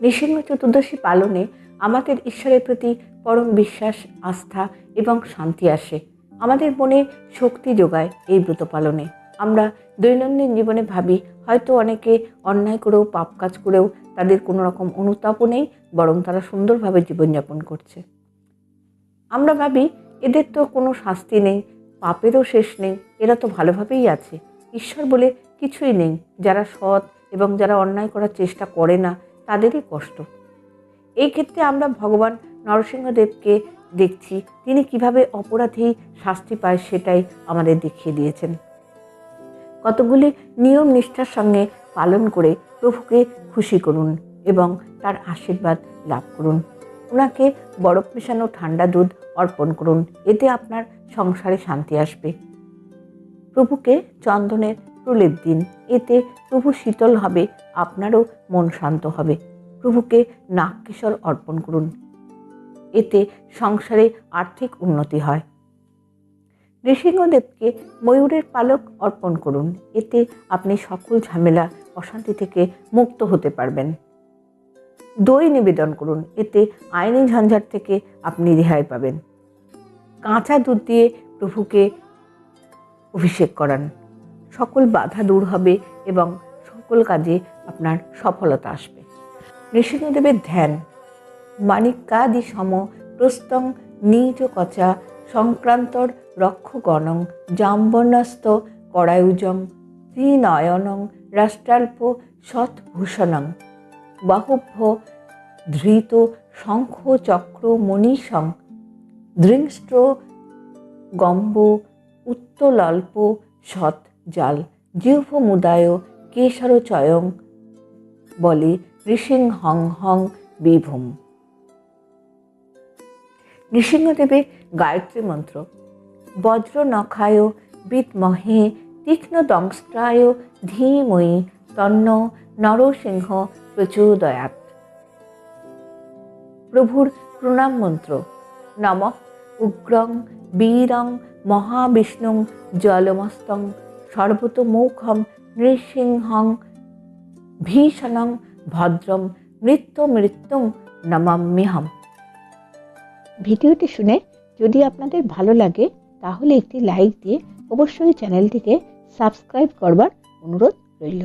নৃসিংহ চতুর্দশী পালনে আমাদের ঈশ্বরের প্রতি পরম বিশ্বাস, আস্থা এবং শান্তি আসে। আমাদের মনে শক্তি যোগায় এই ব্রত পালনে। আমরা দৈনন্দিন জীবনে ভাবি, হয়তো অনেকে অন্যায় করেও, পাপ কাজ করেও তাদের কোনো রকম অনুতাপও নেই, বরং তারা সুন্দরভাবে জীবনযাপন করছে। আমরা ভাবি, এদের তো কোনো শাস্তি নেই, পাপেরও শেষ নেই, এরা তো ভালোভাবেই আছে। ঈশ্বর বলে কিছুই নেই, যারা সৎ এবং যারা অন্যায় করার চেষ্টা করে না তাদেরই কষ্ট। এই ক্ষেত্রে আমরা ভগবান নরসিংহদেবকে দেখছি, তিনি কীভাবে অপরাধী শাস্তি পায় সেটাই আমাদের দেখিয়ে দিয়েছেন। কতগুলি নিয়ম নিষ্ঠার সঙ্গে পালন করে প্রভুকে খুশি করুন এবং তার আশীর্বাদ লাভ করুন। ওনাকে বরফ মেশানো ঠান্ডা দুধ অর্পণ করুন, এতে আপনার সংসারে শান্তি আসবে। প্রভুকে চন্দনের প্রলেপ দিন। এতে প্রভু শীতল হবে, আপনারও মন শান্ত হবে। প্রভুকে নাগকেশর অর্পণ করুন। এতে সংসারে আর্থিক উন্নতি হয়। নৃসিংহদেবকে ময়ূরের পালক অর্পণ করুন। এতে আপনি সকল ঝামেলা, অশান্তি থেকে মুক্ত হতে পারবেন। দই নিবেদন করুন। এতে আইনি ঝঞ্ঝাট থেকে আপনি রেহাই পাবেন। কাঁচা দুধ দিয়ে প্রভুকে অভিষেক করান। সকল বাধা দূর হবে এবং সকল কাজে আপনার সফলতা আসবে। নৃসিংহদেবের ধ্যান মানিকাদি সম প্রস্তং নিজ কচা সংক্রান্তর রক্ষগণং জাম্বন্যস্ত করায়ুজং ত্রিনয়নং রাষ্ট্রাল্প সৎভূষণং বাহুভ্য ধৃত শঙ্খ চক্র মণিসং দৃংষ্ট্র গম্ব উত্তলল্প সৎ জাল। জিহ্ব মুদায় কেশর চয়ং বলে ঋষিং হং হং বিভূম। নৃসিংহদেবের গায়ত্রী মন্ত্র। বজ্র নখায় বিদমহে তীক্ষ্ণ দংস্ট্রায় ধীময়ী তন্ন নরসিংহ প্রচোদয়াত প্রভুর প্রণাম মন্ত্র। নম উগ্রং, বীরং, মহাবিষ্ণুং, জলমস্তং সর্বতমৌখম নৃসিংহং, ভীষণং, ভদ্রম মৃত্যু মৃত্যুং নমাম্যহম। ভিডিওটি শুনে যদি আপনাদের ভালো লাগে, তাহলে একটি লাইক দিয়ে অবশ্যই চ্যানেলটিকে সাবস্ক্রাইব করবার অনুরোধ রইল।